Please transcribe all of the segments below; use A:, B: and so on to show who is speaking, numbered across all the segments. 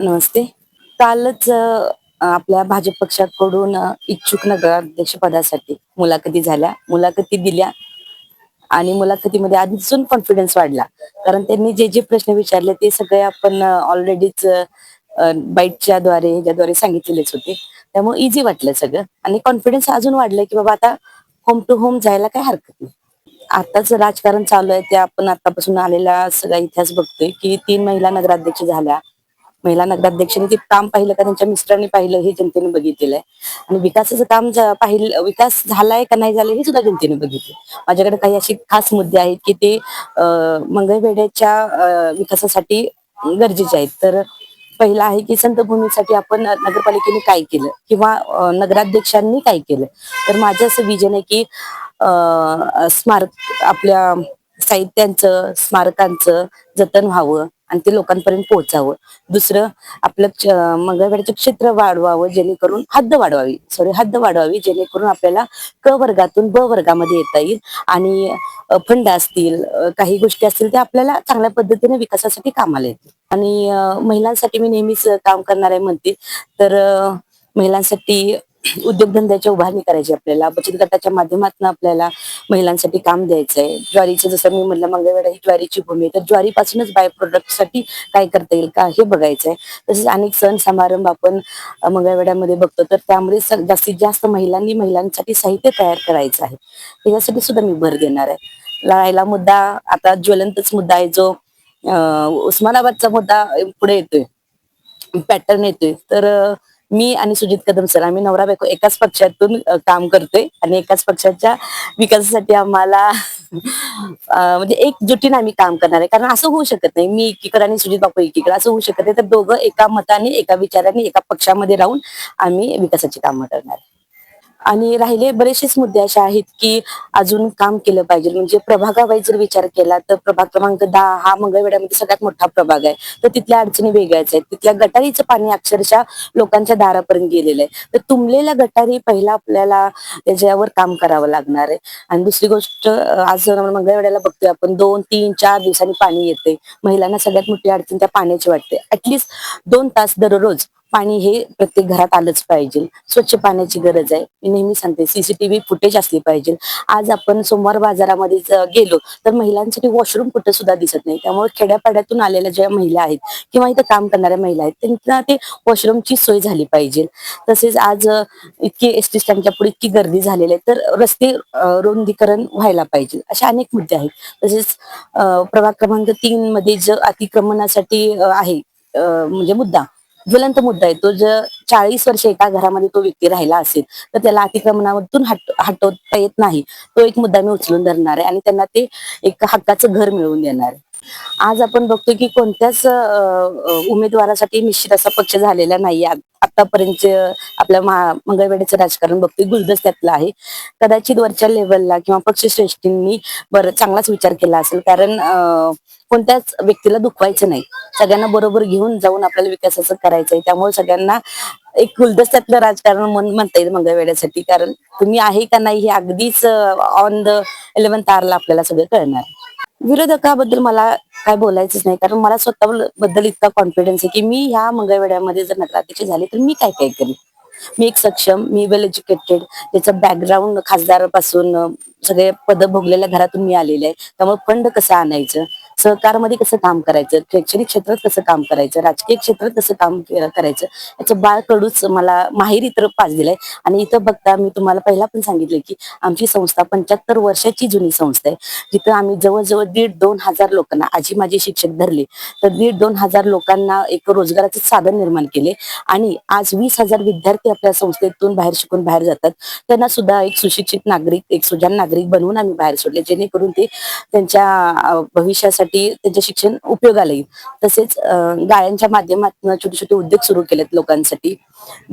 A: नमस्ते. कालच आपल्या भाजप पक्षाकडून इच्छुक नगराध्यक्ष पदासाठी मुलाखती झाल्या. मुलाखती दिल्या आणि मुलाखतीमध्ये अजून कॉन्फिडन्स वाढला. कारण त्यांनी जे जे प्रश्न विचारले ते सगळे आपण ऑलरेडीच बाईटच्या द्वारे ह्याच्याद्वारे सांगितलेलेच होते. त्यामुळे इझी वाटलं सगळं. आणि कॉन्फिडन्स अजून वाढलं की बाबा आता होम टू होम जायला काही हरकत नाही. आताच राजकारण चालू आहे. ते आपण आतापासून आलेला सगळा इतिहास बघतोय की तीन महिला नगराध्यक्ष झाल्या. महिला नगराध्यक्षांनी ते काम पाहिलं का त्यांच्या मिस्टरांनी पाहिलं हे जनतेने बघितलेलं आहे. आणि विकासाचं काम पाहिलं विकास झालाय का नाही झालं हे सुद्धा जनतेने बघितले. माझ्याकडे काही असे खास मुद्दे आहेत की ते अं, विकासासाठी गरजेचे आहेत. तर पहिला आहे की संतभूमीसाठी आपण नगरपालिकेने काय केलं किंवा नगराध्यक्षांनी काय केलं? तर माझं असं विजन आहे की स्मारक आपल्या साहित्यांचं स्मारकांचं जतन व्हावं. आणि ते लोकांपर्यंत पोहोचावं. दुसरं आपलं च- क्षेत्र वाढवावं जेणेकरून हद्द वाढवावी. सॉरी हद्द वाढवावी जेणेकरून आपल्याला क वर्गातून ब वर्गामध्ये येता येईल आणि फंड असतील काही गोष्टी असतील त्या आपल्याला चांगल्या पद्धतीने विकासासाठी कामाला येतील. आणि महिलांसाठी मी नेहमीच काम करणार आहे म्हणते तर महिलांसाठी उद्योगधंद्याची उभारणी करायची आपल्याला बचत गटाच्या माध्यमातून आपल्याला महिलांसाठी काम द्यायचंय. ज्वारीचं जसं मी म्हणलं मंगळवेढा ही ज्वारीची भूमी. आहे तर ज्वारीपासूनच बाय प्रोडक्टसाठी काय करता येईल का हे बघायचंय. तसेच अनेक सण समारंभ आपण अ, मंगळवेढ्यामध्ये बघतो. तर त्यामध्ये जास्तीत जास्त महिलांनी महिलांसाठी साहित्य तयार करायचं आहे. त्याच्यासाठी सुद्धा मी भर देणार आहे. राहिला मुद्दा आता ज्वलंतच मुद्दा आहे जो उस्मानाबादचा मुद्दा पुढे येतोय. पॅटर्न येतोय. तर मी आणि सुजित कदम सर आम्ही नवरा बायको एकाच पक्षातून काम करतोय आणि एकाच पक्षाच्या विकासासाठी आम्हाला म्हणजे म्हणजे एकजुटीने आम्ही काम करणार आहे. कारण असं होऊ शकत नाही. मी एकीकडे आणि सुजित बापू एकीकडे असं होऊ शकत नाही. तर दोघं एका मताने एका विचाराने एका पक्षामध्ये राहून आम्ही विकासाची कामं करणार आहे. आणि राहिले बरेचसेच मुद्दे असे आहेत की अजून काम केलं पाहिजे. म्हणजे प्रभागावाईज जर विचार केला तर प्रभाग क्रमांक दहा हा मंगळवेड्यामध्ये सगळ्यात मोठा प्रभाग आहे. तर तिथल्या अडचणी वेगळ्याच आहेत. तिथल्या गटारीचं पाणी अक्षरशः लोकांच्या दारापर्यंत गेलेलं आहे. तर तुंबलेल्या गटारी पहिला आपल्याला त्याच्यावर काम करावं लागणार आहे. आणि दुसरी गोष्ट आज मंगळवेड्याला बघतोय आपण दोन तीन चार दिवसांनी पाणी येते महिलांना सगळ्यात मोठी अडचण त्या पाण्याची वाटते. ऍटलिस्ट दोन तास दररोज पाणी हे प्रत्येक घरात आलंच पाहिजे. स्वच्छ पाण्याची गरज आहे. मी नेहमी सांगते सीसीटीव्ही फुटेज असली पाहिजे. आज आपण सोमवार बाजारामध्ये गेलो तर महिलांसाठी वॉशरूम कुठे सुद्धा दिसत नाही. त्यामुळे खेड्यापाड्यातून आलेल्या ज्या महिला आहेत किंवा इथं काम करणाऱ्या महिला आहेत त्यांना ते वॉशरूमची सोय झाली पाहिजे. तसेच आज इतकी एस टी स्टँडच्या पुढे इतकी गर्दी झालेली आहे तर रस्ते रुंदीकरण व्हायला पाहिजे. असे अनेक मुद्दे आहेत. तसेच प्रभाग क्रमांक तीन मध्ये जे अतिक्रमणासाठी आहे म्हणजे मुद्दा. ज्वलंत मुद्दा आहे. तो जर चाळीस वर्ष एका घरामध्ये तो व्यक्ती राहिला असेल तर त्याला अतिक्रमणामधून हट हटवता येत नाही. तो एक मुद्दा मी उचलून धरणार आहे आणि त्यांना ते एक हक्काचं घर मिळवून देणार आहे. आज आपण बघतो की कोणत्याच उमेदवारासाठी निश्चित असा पक्ष झालेला नाही आतापर्यंत आपल्या मंगळवेड्याचं राजकारण बघतोय गुलदस्त्यातलं आहे. कदाचित वरच्या लेवलला किंवा पक्षश्रेष्ठींनी बरं चांगलाच विचार केला असेल. कारण कोणत्याच व्यक्तीला दुखवायचं नाही. सगळ्यांना बरोबर घेऊन जाऊन आपल्याला विकासाचं आहे त्यामुळे सगळ्यांना एक गुलदस्त्यातलं राजकारण म्हणून म्हणता येईल मंगळवेड्यासाठी कारण तुम्ही आहे का नाही हे अगदीच ऑन द इलेव्हन तारला आपल्याला सगळं कळणार. आहे. विरोधकाबद्दल मला काय बोलायचंच नाही. कारण मला स्वतः बद्दल इतका कॉन्फिडन्स आहे की मी ह्या मंगळवेड्यामध्ये जर नगराध्यक्ष झाले तर मी काय काय करेन? मी एक सक्षम मी वेल एज्युकेटेड त्याचं बॅकग्राऊंड खासदारापासून सगळे पद भोगलेल्या घरातून मी आलेले आहे. त्यामुळे फंड कसं आणायचं? सहकारमध्ये कसं काम करायचं? शैक्षणिक क्षेत्रात कसं काम करायचं? राजकीय क्षेत्रात कसं काम करायचं? याचं बाळ कडूच मला माहेरी तर पास दिलाय. आणि इथं बघता मी तुम्हाला पहिला पण सांगितलं की आमची संस्था पंच्याहत्तर वर्षाची जुनी संस्था आहे. जिथं आम्ही जवळजवळ दीड दोन हजार लोकांना आजी माझे शिक्षक धरले. तर दीड दोन हजार लोकांना एक रोजगाराचं साधन निर्माण केले. आणि आज वीस हजार विद्यार्थी आपल्या संस्थेतून बाहेर शिकून बाहेर जातात. त्यांना सुद्धा एक सुशिक्षित नागरिक एक सुजान नागरिक बनवून आम्ही बाहेर सोडले. जेणेकरून ते त्यांच्या भविष्यासाठी त्यांच्यासाठी त्यांचे शिक्षण उपयोगाला येईल. तसेच गाळ्यांच्या माध्यमातून छोटे छोटे उद्योग सुरू केलेत लोकांसाठी.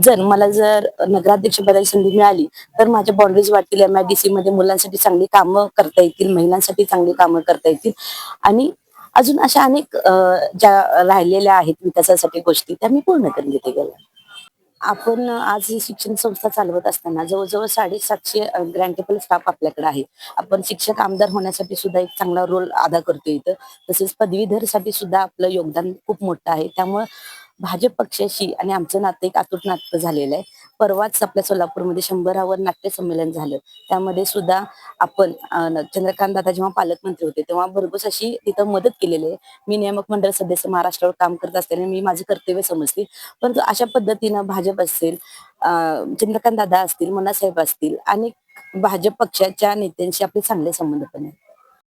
A: जर मला जर नगराध्यक्ष पदाची संधी मिळाली तर माझ्या बाउंड्रीज वाटतील एमआयडीसी मध्ये मुलांसाठी चांगली कामं करता येतील महिलांसाठी चांगली कामं करता येतील. आणि अजून अशा अनेक ज्या राहिलेल्या आहेत विकासासाठी गोष्टी त्या मी पूर्ण करून घेते गेल्या आपण आज ही शिक्षण संस्था चालवत असताना जवळजवळ साडेसातशे ग्रँटेबल स्टाफ आपल्याकडे आहे. आपण शिक्षक आमदार होण्यासाठी सुद्धा एक चांगला रोल अदा करतो इथं. तसेच पदवीधरसाठी सुद्धा आपलं योगदान खूप मोठं आहे. त्यामुळं भाजप पक्षाशी आणि आमचं नातं एक अतूट नातं झालेलं आहे. परवाच आपल्या सोलापूरमध्ये शंभरावर नाट्य संमेलन झालं. त्यामध्ये सुद्धा आपण चंद्रकांत दादा जेव्हा पालकमंत्री होते तेव्हा भरघोस अशी तिथं मदत केलेली आहे. मी नियामक मंडळ सदस्य महाराष्ट्रावर काम करत असल्याने मी माझे कर्तव्य समजते. परंतु अशा पद्धतीनं भाजप असेल चंद्रकांत दादा असतील मनासाहेब असतील आणि भाजप पक्षाच्या नेत्यांशी आपले चांगले संबंध पण आहेत.